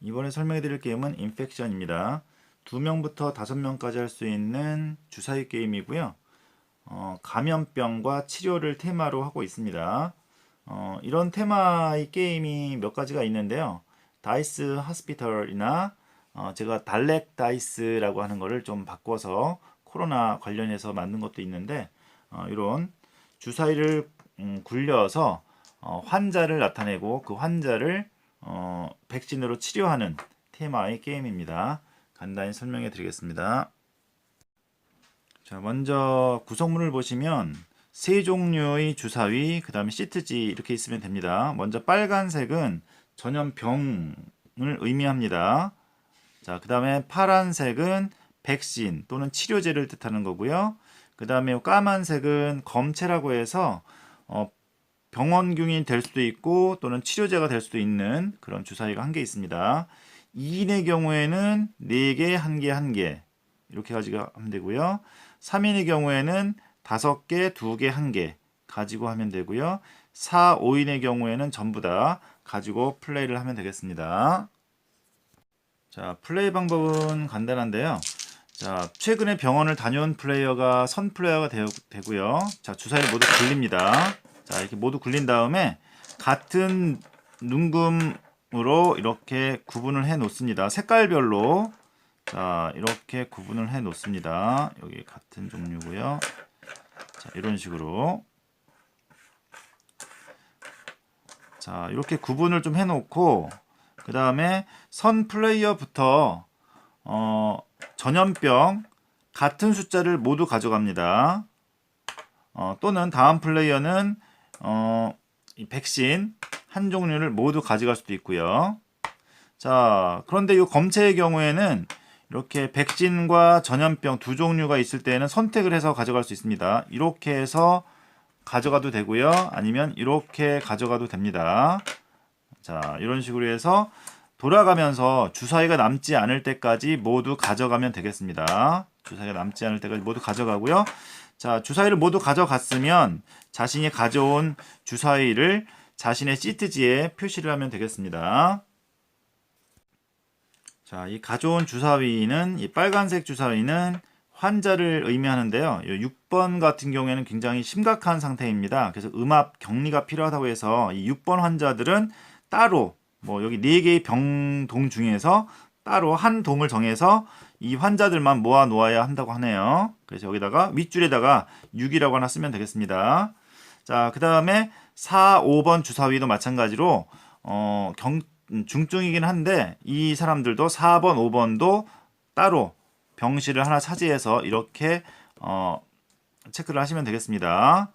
이번에 설명해 드릴 게임은 인펙션입니다. 2명부터 5명까지 할 수 있는 주사위 게임이고요. 어, 감염병과 치료를 테마로 하고 있습니다. 어, 이런 테마의 게임이 몇 가지가 있는데요. 다이스 하스피털이나 어, 제가 달렉 다이스라고 하는 거를 좀 바꿔서 코로나 관련해서 만든 것도 있는데 어, 이런 주사위를 음, 굴려서 어, 환자를 나타내고 그 환자를 어, 백신으로 치료하는 테마의 게임입니다. 간단히 설명해 드리겠습니다. 자, 먼저 구성물을 보시면 세 종류의 주사위, 그 다음에 시트지 이렇게 있으면 됩니다. 먼저 빨간색은 전염병을 의미합니다. 자, 그 다음에 파란색은 백신 또는 치료제를 뜻하는 거고요. 그 다음에 까만색은 검체라고 해서 어, 병원균이 될 수도 있고 또는 치료제가 될 수도 있는 그런 주사위가 한 개 있습니다. 2인의 경우에는 4개, 1개, 1개 이렇게 가지고 하면 되고요. 3인의 경우에는 5개, 2개, 1개 가지고 하면 되고요. 4, 5인의 경우에는 전부 다 가지고 플레이를 하면 되겠습니다. 자, 플레이 방법은 간단한데요. 자, 최근에 병원을 다녀온 플레이어가 선 플레이어가 되, 되고요. 자, 주사위를 모두 굴립니다. 자, 이렇게 모두 굴린 다음에 같은 눈금으로 이렇게 구분을 해 놓습니다. 색깔별로. 자, 이렇게 구분을 해 놓습니다. 여기 같은 종류고요. 자, 이런 식으로. 자, 이렇게 구분을 좀 해 놓고 그 다음에 선 플레이어부터 어, 전염병 같은 숫자를 모두 가져갑니다. 어, 또는 다음 플레이어는 어, 이 백신 한 종류를 모두 가져갈 수도 있고요. 자, 그런데 이 검체의 경우에는 이렇게 백신과 전염병 두 종류가 있을 때는 선택을 해서 가져갈 수 있습니다. 이렇게 해서 가져가도 되고요. 아니면 이렇게 가져가도 됩니다. 자, 이런 식으로 해서 돌아가면서 주사위가 남지 않을 때까지 모두 가져가면 되겠습니다. 주사위가 남지 않을 때까지 모두 가져가고요. 자, 주사위를 모두 가져갔으면 자신이 가져온 주사위를 자신의 시트지에 표시를 하면 되겠습니다. 자, 이 가져온 주사위는 이 빨간색 주사위는 환자를 의미하는데요. 6번 같은 경우에는 굉장히 심각한 상태입니다. 그래서 음압 격리가 필요하다고 해서 이 6번 환자들은 따로 뭐 여기 네 개의 병동 중에서 따로 한 동을 정해서 이 환자들만 모아 놓아야 한다고 하네요. 그래서 여기다가 윗줄에다가 6이라고 하나 쓰면 되겠습니다. 자, 그 다음에 4, 5번 주사위도 마찬가지로 어, 경, 중증이긴 한데 이 사람들도 4번, 5번도 따로 병실을 하나 차지해서 이렇게 어, 체크를 하시면 되겠습니다.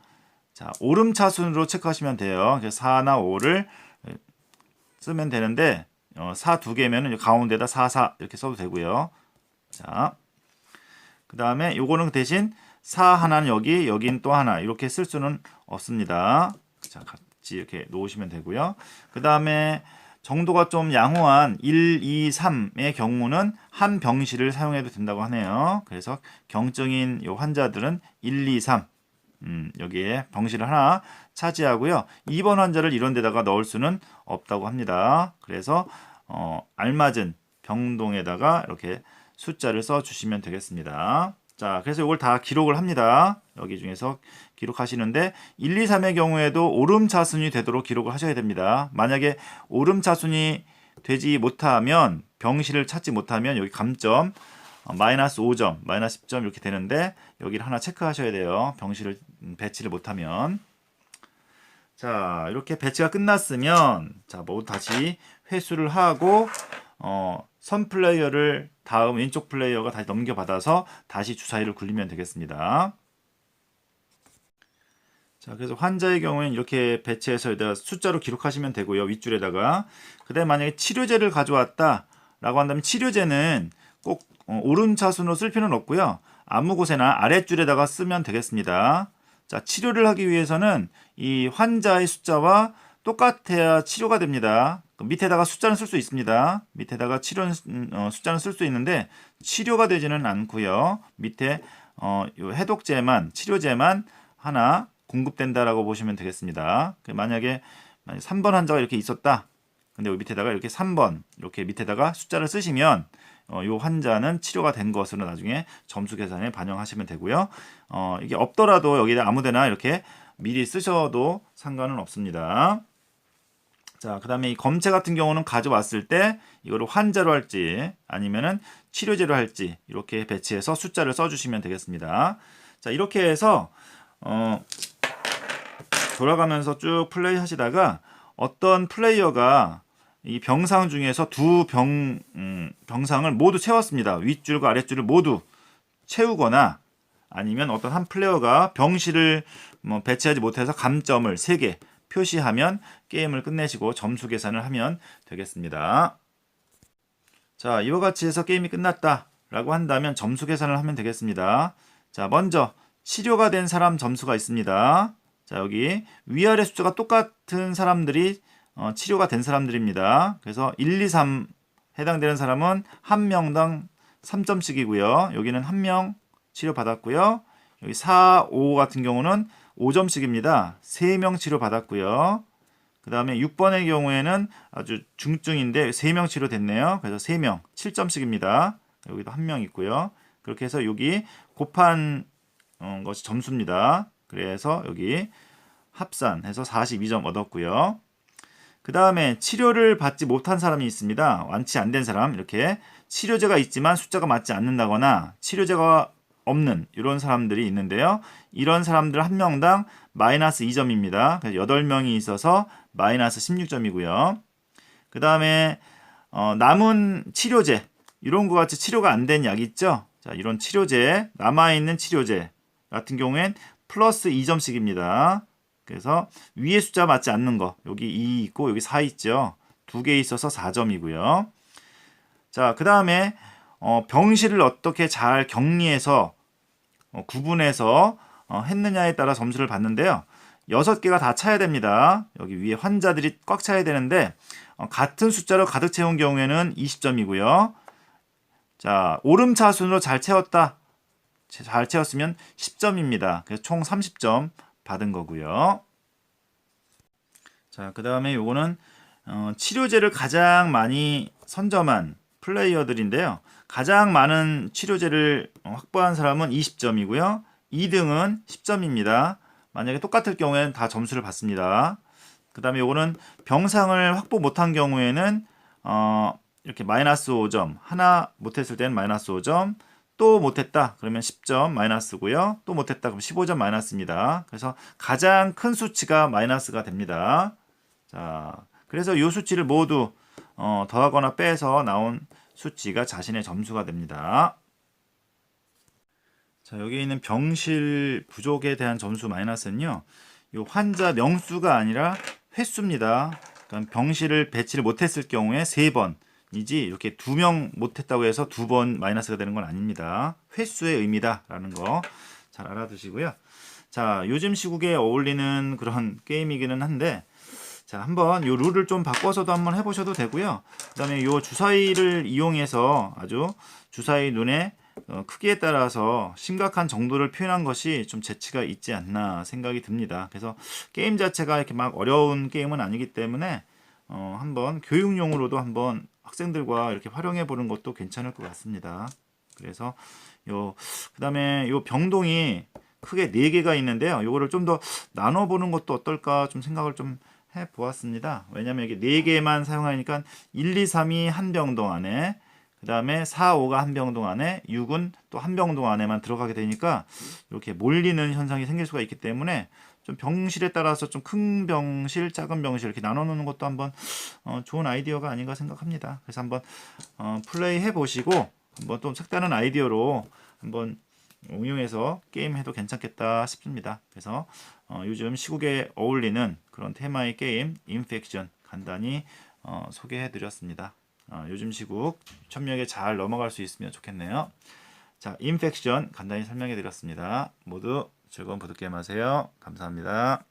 자, 오름차순으로 체크하시면 돼요. 그래서 4나 5를 쓰면 되는데 어, 4 두 개면은 가운데다 4, 4 이렇게 써도 되고요. 자, 그 다음에 요거는 대신 4 하나는 여기, 여긴 또 하나 이렇게 쓸 수는 없습니다. 자, 같이 이렇게 놓으시면 되고요. 그 다음에 정도가 좀 양호한 1, 2, 3의 경우는 한 병실을 사용해도 된다고 하네요. 그래서 경증인 요 환자들은 1, 2, 3 음, 여기에 병실을 하나 차지하고요. 2번 환자를 이런 데다가 넣을 수는 없다고 합니다. 그래서 어, 알맞은 병동에다가 이렇게 숫자를 써 주시면 되겠습니다. 자, 그래서 이걸 다 기록을 합니다. 여기 중에서 기록하시는데 1, 2, 3의 경우에도 오름차순이 되도록 기록을 하셔야 됩니다. 만약에 오름차순이 되지 못하면 병실을 찾지 못하면 여기 감점 어, 마이너스 5점, 마이너스 10점 이렇게 되는데 여기를 하나 체크하셔야 돼요. 병실을 음, 배치를 못하면 자 이렇게 배치가 끝났으면 자 모두 다시 회수를 하고 어, 선 플레이어를 다음 왼쪽 플레이어가 다시 넘겨받아서 다시 주사위를 굴리면 되겠습니다. 자, 그래서 환자의 경우에는 이렇게 배치해서 여기다가 숫자로 기록하시면 되고요. 윗줄에다가. 그 다음에 만약에 치료제를 가져왔다 라고 한다면 치료제는 꼭 어, 오른 차순으로 쓸 필요는 없고요. 아무 곳에나 아랫줄에다가 쓰면 되겠습니다. 자, 치료를 하기 위해서는 이 환자의 숫자와 똑같아야 치료가 됩니다. 밑에다가 숫자는 쓸 수 있습니다. 밑에다가 치료 음, 어, 숫자는 쓸 수 있는데 치료가 되지는 않고요. 밑에 어, 요 해독제만 치료제만 하나 공급된다라고 보시면 되겠습니다. 그 만약에 3번 환자가 이렇게 있었다. 근데 밑에다가 이렇게 3번 이렇게 밑에다가 숫자를 쓰시면 어, 요 환자는 치료가 된 것으로 나중에 점수 계산에 반영하시면 되고요. 어, 이게 없더라도 여기다 아무데나 이렇게 미리 쓰셔도 상관은 없습니다. 자, 그 다음에 이 검체 같은 경우는 가져왔을 때 이거를 환자로 할지 아니면은 치료제로 할지 이렇게 배치해서 숫자를 써주시면 되겠습니다. 자, 이렇게 해서 어, 돌아가면서 쭉 플레이 하시다가 어떤 플레이어가 이 병상 중에서 두 병, 음, 병상을 모두 채웠습니다. 윗줄과 아랫줄을 모두 채우거나 아니면 어떤 한 플레이어가 병실을 뭐 배치하지 못해서 감점을 3개 표시하면 게임을 끝내시고 점수 계산을 하면 되겠습니다. 자, 이와 같이 해서 게임이 끝났다 라고 한다면 점수 계산을 하면 되겠습니다. 자, 먼저 치료가 된 사람 점수가 있습니다. 자, 여기 위아래 숫자가 똑같은 사람들이 어, 치료가 된 사람들입니다. 그래서 1, 2, 3 해당되는 사람은 한 명당 3점씩이고요. 여기는 한 명 치료 받았고요. 여기 4, 5 같은 경우는 5점씩입니다. 3명 치료 받았고요. 그 다음에 6번의 경우에는 아주 중증인데 3명 치료됐네요. 그래서 3명 7점씩입니다. 여기도 한 명 있고요. 그렇게 해서 여기 곱한 어, 것이 점수입니다. 그래서 여기 합산해서 42점 얻었고요. 그 다음에 치료를 받지 못한 사람이 있습니다. 완치 안 된 사람 이렇게 치료제가 있지만 숫자가 맞지 않는다거나 치료제가 없는 이런 사람들이 있는데요. 이런 사람들 한 명당 마이너스 2점입니다. 그래서 8명이 있어서 마이너스 16점이고요. 그 다음에 어, 남은 치료제 이런 것 같이 치료가 안 된 약 있죠. 자 이런 치료제 남아있는 치료제 같은 경우엔 플러스 2점씩입니다. 그래서 위에 숫자 맞지 않는 거 여기 2 있고 여기 4 있죠. 두 개 있어서 4점이고요. 자, 그 다음에 어, 병실을 어떻게 잘 격리해서 어, 구분해서 어, 했느냐에 따라 점수를 받는데요. 여섯 개가 다 차야 됩니다. 여기 위에 환자들이 꽉 차야 되는데 어, 같은 숫자로 가득 채운 경우에는 20점이고요. 자, 오름차순으로 잘 채웠다. 잘 채웠으면 10점입니다. 그래서 총 30점 받은 거고요. 자, 그 다음에 요거는 어, 치료제를 가장 많이 선점한 플레이어들인데요. 가장 많은 치료제를 확보한 사람은 20점이고요. 2등은 10점입니다. 만약에 똑같을 경우에는 다 점수를 받습니다. 그 다음에 요거는 병상을 확보 못한 경우에는 어, 이렇게 마이너스 5점, 하나 못했을 때는 마이너스 5점, 또 못했다 그러면 10점 마이너스고요. 또 못했다 그럼 15점 마이너스입니다. 그래서 가장 큰 수치가 마이너스가 됩니다. 자, 그래서 이 수치를 모두 어, 더하거나 빼서 나온 수치가 자신의 점수가 됩니다. 자, 여기 있는 병실 부족에 대한 점수 마이너스는요. 이 환자 명수가 아니라 횟수입니다. 그러니까 병실을 배치를 못했을 경우에 3번, 이지 이렇게 두 명 못했다고 해서 두 번 마이너스가 되는 건 아닙니다. 횟수의 의미다라는 거 잘 알아두시고요. 자, 요즘 시국에 어울리는 그런 게임이기는 한데 자, 한번 요 룰을 좀 바꿔서도 한번 해보셔도 되고요. 그 다음에 요 주사위를 이용해서 아주 주사위 눈의 어, 크기에 따라서 심각한 정도를 표현한 것이 좀 재치가 있지 않나 생각이 듭니다. 그래서 게임 자체가 이렇게 막 어려운 게임은 아니기 때문에 어, 한번 교육용으로도 한번 학생들과 이렇게 활용해 보는 것도 괜찮을 것 같습니다. 그래서 요 그다음에 요 병동이 크게 네 개가 있는데요. 요거를 좀 더 나눠 보는 것도 어떨까 좀 생각을 좀 해 보았습니다. 왜냐면 이게 네 개만 사용하니까 1, 2, 3이 한 병동 안에 그다음에 4, 5가 한 병동 안에 6은 또 한 병동 안에만 들어가게 되니까 이렇게 몰리는 현상이 생길 수가 있기 때문에 좀 병실에 따라서 좀 큰 병실, 작은 병실 이렇게 나눠 놓는 것도 한번 어, 좋은 아이디어가 아닌가 생각합니다. 그래서 한번 어, 플레이 해 보시고 한번 또 색다른 아이디어로 한번 응용해서 게임 해도 괜찮겠다 싶습니다. 그래서 어, 요즘 시국에 어울리는 그런 테마의 게임 인펙션 간단히 어, 소개해 드렸습니다. 어, 요즘 시국 천명에 잘 넘어갈 수 있으면 좋겠네요. 자, 인펙션 간단히 설명해 드렸습니다. 모두 즐거운 보드게임 하세요. 감사합니다.